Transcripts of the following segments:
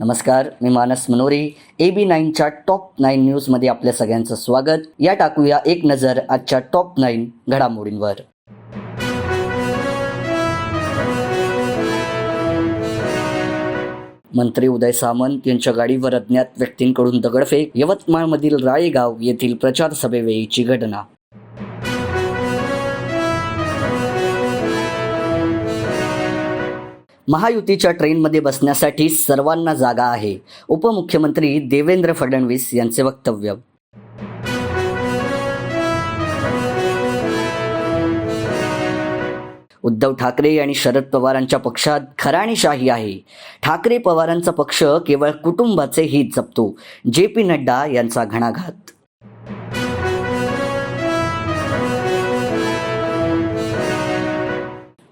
नमस्कार मी Manas Manori. A B नाईनच्या टॉप नाईन न्यूजमध्ये आपल्या सगळ्यांचं स्वागत. या टाकूया एक नजर आजच्या टॉप नाईन घडामोडींवर. मंत्री उदय सामंत यांच्या गाडीवर अज्ञात व्यक्तींकडून दगडफेक. यवतमाळमधील राळेगाव येथील प्रचार सभेवेळीची घटना. महायुतीच्या ट्रेनमध्ये बसण्यासाठी सर्वांना जागा आहे. उपमुख्यमंत्री देवेंद्र फडणवीस यांचे वक्तव्य. उद्धव ठाकरे आणि शरद पवारांच्या पक्षात घराणेशाही आहे. ठाकरे पवारांचा पक्ष केवळ कुटुंबाचे हित जपतो. जे पी नड्डा यांचा घणाघात.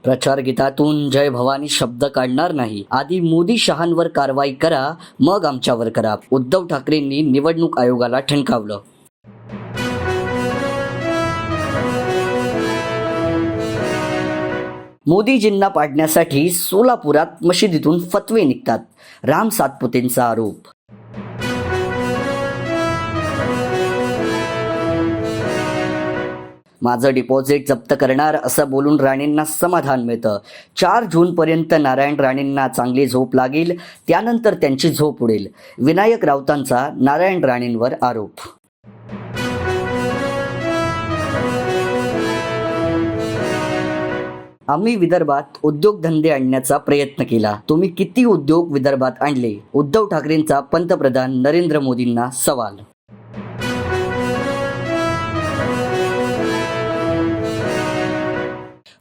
प्रचार गीतातून जय भवानी शब्द काढणार नाही. आधी मोदी शहांवर कारवाई करा मग आमच्यावर करा. उद्धव ठाकरेंनी निवडणूक आयोगाला ठणकावलं. मोदीजींना पाडण्यासाठी सोलापुरात मशिदीतून फतवे निघतात. राम सातपुतेंचा आरोप. माझं डिपॉझिट जप्त करणार असं बोलून राणेंना समाधान मिळतं. चार जूनपर्यंत नारायण राणेंना चांगली झोप लागेल त्यानंतर त्यांची झोप उडेल. विनायक राऊतांचा नारायण राणेंवर आरोप. आम्ही विदर्भात उद्योगधंदे आणण्याचा प्रयत्न केला. तुम्ही किती उद्योग विदर्भात आणले? उद्धव ठाकरेंचा पंतप्रधान नरेंद्र मोदींना सवाल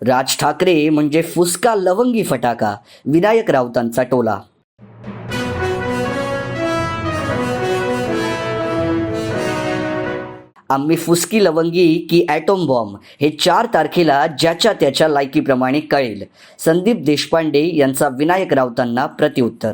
राज ठाकरे म्हणजे फुसका लवंगी फटाका. विनायक राऊतांचा टोला. आम्ही फुसकी लवंगी की ॲटोम बॉम्ब हे चार तारखेला ज्याच्या त्याच्या लायकीप्रमाणे कळेल. संदीप देशपांडे यांचा विनायक राऊतांना प्रतिउत्तर